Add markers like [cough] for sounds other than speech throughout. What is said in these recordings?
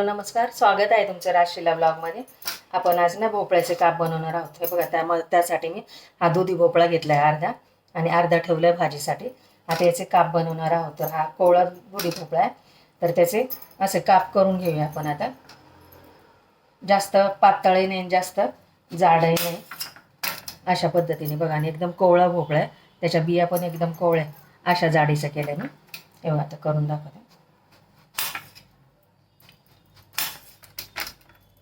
Hello नमस्कार. स्वागत आहे तुमचं राजशिला ब्लॉगमध्ये. आपण आज ना भोपळ्याचे काप बनवणार आहोत. हे बघा त्यामध्ये त्यासाठी मी हा दुधी भोपळा घेतला आहे अर्धा आणि अर्धा ठेवला आहे भाजीसाठी. आता याचे काप बनवणार आहोत. तर हा कोवळा दुधी भोपळा आहे. तर त्याचे असे काप करून घेऊया आपण आता. जास्त पातळही नाही जास्त जाडही नाही. अशा पद्धतीने बघा आणि एकदम कोवळा भोपळा आहे. त्याच्या बिया पण एकदम कोवळ्या अशा जाडीच्या केल्याने तेव्हा आता करून दाखवते.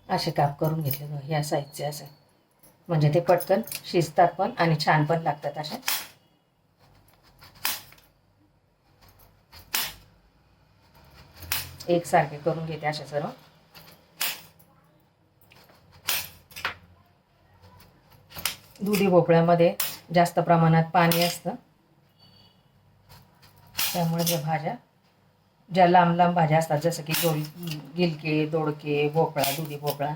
असे काप करून घेतले या ह्या साईजचे असे. म्हणजे ते पटकन शिजतात पण आणि छान पण लागतात असे. एकसारखे करून घेते असे सर्व. दुधी भोपळ्यामध्ये जास्त प्रमाणात पाणी असतं. त्यामुळे ज्या भाज्या ज्या लांब लांब भाज्या असतात जसं की गोल गिलके दोडके भोपळा दुधी भोपळा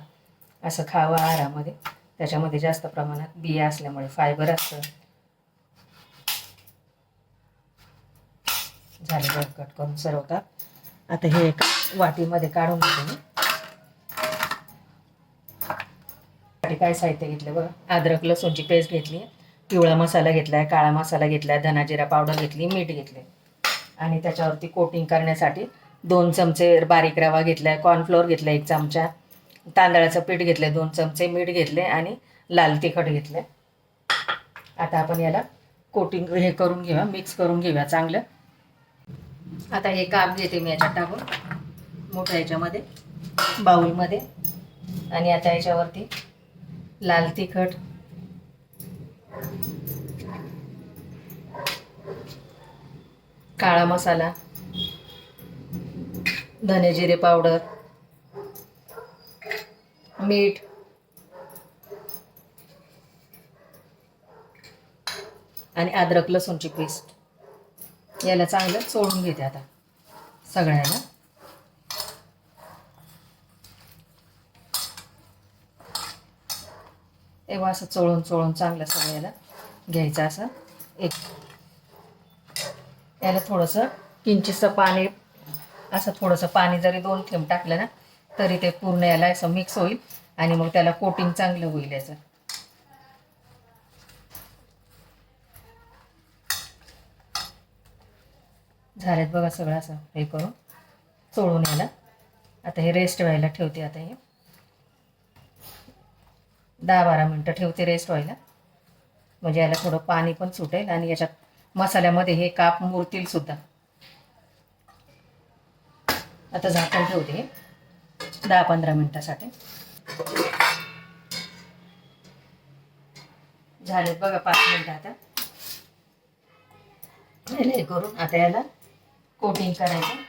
असं खावं आहारामध्ये. त्याच्यामध्ये जास्त प्रमाणात बिया असल्यामुळे फायबर असतं. झाले बरं कट करून सरवतात आता हे एक वाटीमध्ये काढून घेते मी. वाटी काय साहित्य घेतलं बघा? अद्रक लसूणची पेस्ट घेतली. पिवळा मसाला घेतला आहे काळा मसाला घेतला आहे धना जिरा पावडर घेतली मीठ घेतले आणि त्याच्यावरती कोटिंग करण्यासाठी दोन चमचे बारीक रवा घेतला आहे कॉर्नफ्लोअर घेतला एक चमचा तांदळाचं पीठ घेतलं आहे दोन चमचे मीठ घेतले आणि लाल तिखट घेतलं आता आपण याला कोटिंग हे करून घेऊया मिक्स करून घेऊया चांगलं. आता हे काप घेते मी याच्यात टाकून मोठ्या याच्यामध्ये बाऊलमध्ये आणि आता याच्यावरती लाल तिखट काळा मसाला धने जिरे पावडर मीठ आणि अद्रक लसूणची पेस्ट. याला चांगलं चोळून घेते आता सगळ्याला तेव्हा असं चोळून चोळून चांगलं सगळ्याला घ्यायचं असं एक याला थोडंसं किंचितचं पाणी असं थोडंसं पाणी जरी दोन थेंब टाकलं ना तरी ते पूर्ण याला असं मिक्स होईल आणि मग त्याला कोटिंग चांगलं होईल याचं. झालेत बघा सगळं असं हे करून चोळून याला. आता हे रेस्ट व्हायला ठेवते आता हे. दहा बारा मिनटं ठेवते रेस्ट व्हायला. म्हणजे याला थोडं पाणी पण सुटेल आणि याच्यात मसाल्यामध्ये हे काप मुरतील सुद्धा. आता झाकण ठेवते दहा पंधरा मिनटासाठी. झालेत बघा पाच मिनटं आता. हे करून आता याला कोटिंग करायचं.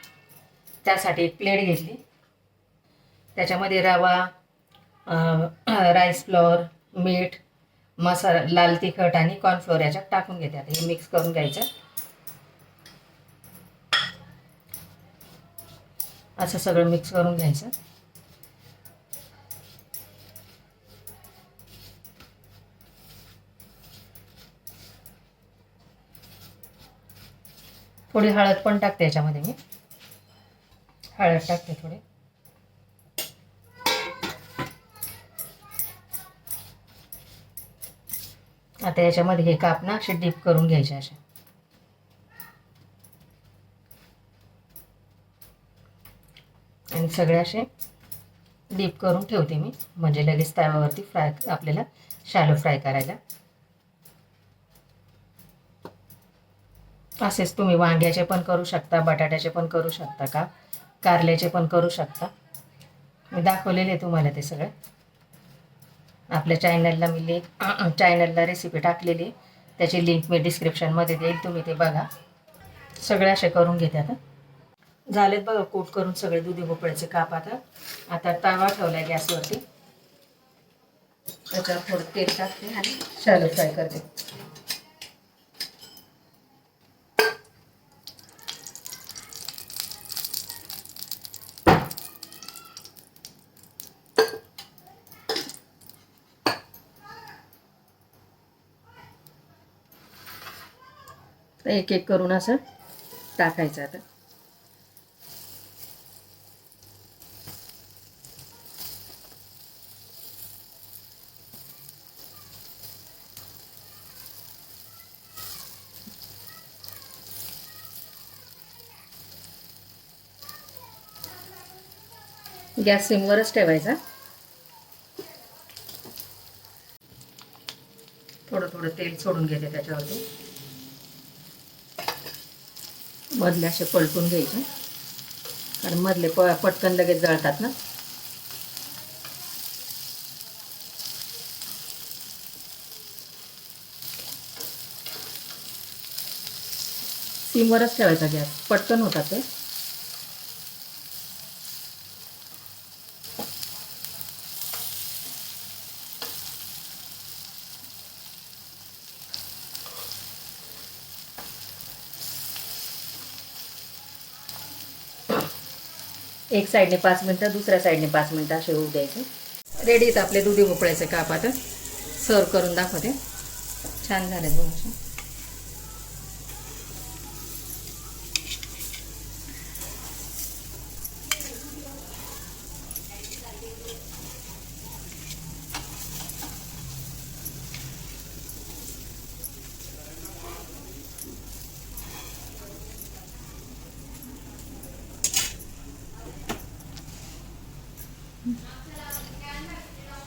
त्यासाठी एक प्लेट घेतली. त्याच्यामध्ये रवा राईस फ्लॉवर [clears throat] मीठ मसाला लाल तिखट आणि कॉर्नफ्लोअर याच्यात टाकून घेते. आता हे मिक्स करून घ्यायचं. असं सगळं मिक्स करून घ्यायचं. थोडी हळद पण टाकते याच्यामध्ये मी. हळद टाकते थोडी. आता याच्यामध्ये हे काप ना असे डीप करून घ्यायचे असे. आणि सगळे असे डीप करून ठेवते मी. म्हणजे लगेच तव्यावरती फ्राय आपल्याला शॅलो फ्राय करायला. असेच तुम्ही वांग्याचे पण करू शकता बटाट्याचे पण करू शकता का? कारल्याचे पण करू शकता. मी दाखवलेले तुम्हाला ते सगळं. आपल्या चॅनलला मी लिंक चॅनलला रेसिपी टाकलेली. त्याची लिंक मी डिस्क्रिप्शनमध्ये देईल तुम्ही ते बघा. सगळे असे करून घेते आता. झालेत बघा कोट करून सगळे दुधी भोपळ्याचे काप आता. आता तवा ठेवला आहे गॅसवरती. त्याच्यावर थोडं तेल टाकते आणि शॅलो फ्राय करते. एक एक करून असं टाकायचं आता. गॅस सिमवरच ठेवायचा. थोडं थोडं तेल सोडून घेते त्याच्यावरती. मधले असे पलटून घ्यायचे. कारण मधले प पटकन लगेच जळतात ना. सिमवरच ठेवायचा गॅस. पटकन होतात ते. एक साईडने पाच मिनटं दुसऱ्या साईडने पाच मिनटं असे होऊ द्यायचे. रेडी आहेत आपले दुधी भोपळ्याचे काप आता. सर्व करून दाखवते. छान झाले दोन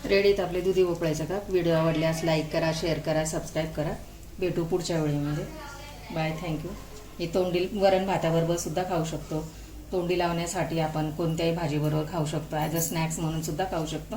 रेडीत आपले दुधी भोपळ्याचा काप व्हिडिओ आवडल्यास लाईक करा शेअर करा सबस्क्राईब करा. भेटू पुढच्या वेळेमध्ये. बाय थँक्यू हे तोंडी वरण भाताबरोबर सुद्धा खाऊ शकतो. तोंडी लावण्यासाठी आपण कोणत्याही भाजीबरोबर खाऊ शकतो. ॲज अ स्नॅक्स म्हणून सुद्धा खाऊ शकतो.